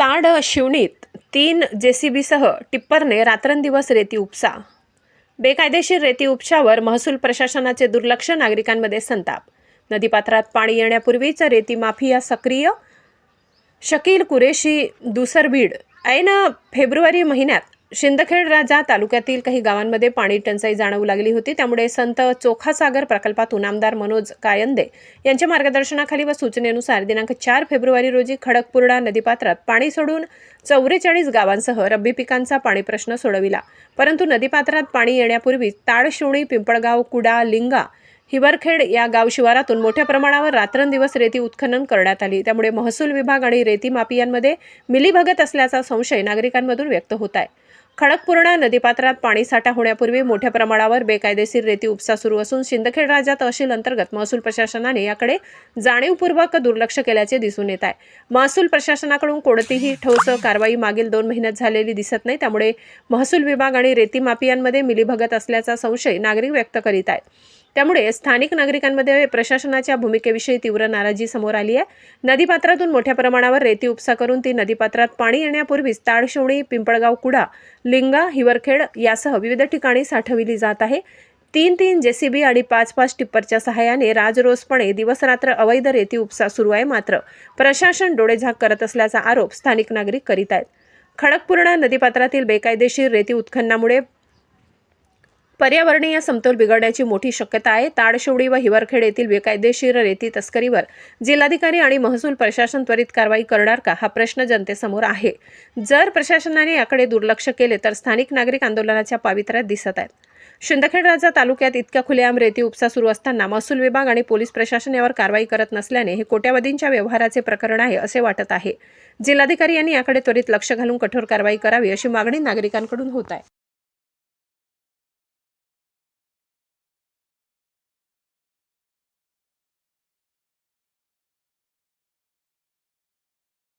ताड शिवणीत तीन जे सी बीसह टिप्परने रात्रंदिवस रेती उपसा. बेकायदेशीर रेती उपशावर महसूल प्रशासनाचे दुर्लक्ष नागरिकांमध्ये संताप. नदीपात्रात पाणी येण्यापूर्वीच रेती माफिया सक्रिय. शकील कुरेशी दुसरबीड. ऐन फेब्रुवारी महिन्यात शिंदखेड राजा तालुक्यातील काही गावांमध्ये पाणी टंचाई जाणवू लागली होती त्यामुळे संत चोखासागर प्रकल्पातून आमदार मनोज कायंदे यांच्या मार्गदर्शनाखाली व सूचनेनुसार दिनांक चार फेब्रुवारी रोजी खडकपूर्णा नदीपात्रात पाणी सोडून चौवेचाळीस गावांसह रब्बी पिकांचा पाणी प्रश्न सोडविला. परंतु नदीपात्रात पाणी येण्यापूर्वी ताडशिवणी पिंपळगाव कुडा लिंगा हिवरखेड या गाव शिवारातून मोठ्या प्रमाणावर रात्रंदिवस रेती उत्खनन करण्यात आली. त्यामुळे महसूल विभाग आणि रेती मापियांमध्ये मिलीभगत असल्याचा संशय नागरिकांमधून व्यक्त होत आहे. खडकपूर्णा नदीपात्रात पाणीसाठा होण्यापूर्वी मोठ्या प्रमाणावर बेकायदेशीर रेती उपसा सुरू असून शिंदखेड राजा तहसील अंतर्गत महसूल प्रशासनाने याकडे जाणीवपूर्वक दुर्लक्ष केल्याचे दिसून येत आहे. महसूल प्रशासनाकडून कोणतीही ठोस कारवाई मागील दोन महिन्यात झालेली दिसत नाही. त्यामुळे महसूल विभाग आणि रेती माफियांमध्ये मिलीभगत असल्याचा संशय नागरिक व्यक्त करीत आहेत. त्यामुळे स्थानिक नागरिकांमध्ये प्रशासनाच्या भूमिकेविषयी तीव्र नाराजी समोर आली आहे. नदीपात्रातून मोठ्या प्रमाणावर रेती उपसा करून ती नदीपात्रात पाणी येण्यापूर्वीच ताडशिवणी पिंपळगाव कुडा लिंगा हिवरखेड यासह विविध ठिकाणी साठविली जात आहे. तीन तीन जेसीबी आणि पाच पाच टिप्परच्या सहाय्याने राजरोसपणे दिवसरात्र अवैध रेती उपसा सुरू आहे मात्र प्रशासन डोळेझाक करत असल्याचा आरोप स्थानिक नागरिक करीत आहेत. खडकपूर्णा नदीपात्रातील बेकायदेशीर रेती उत्खननामुळे पर्यावरणीय समतोल बिघडण्याची मोठी शक्यता आहे. ताडशिवडी व हिवरखेड येथील बेकायदेशीर रेती तस्करीवर जिल्हाधिकारी आणि महसूल प्रशासन त्वरित कारवाई करणार का? हा प्रश्न जनतेसमोर आहे. जर प्रशासनाने याकडे दुर्लक्ष केले तर स्थानिक नागरिक आंदोलनाच्या पावित्र्यात दिसत आहेत. शिंदखेड राजा तालुक्यात इतक्या खुलेआम रेती उपसा सुरू असताना महसूल विभाग आणि पोलीस प्रशासन यावर कारवाई करत नसल्याने हे कोट्यावधींच्या व्यवहाराचे प्रकरण आहे असे वाटत आहे. जिल्हाधिकारी यांनी याकडे त्वरित लक्ष घालून कठोर कारवाई करावी अशी मागणी नागरिकांकडून होत आहे.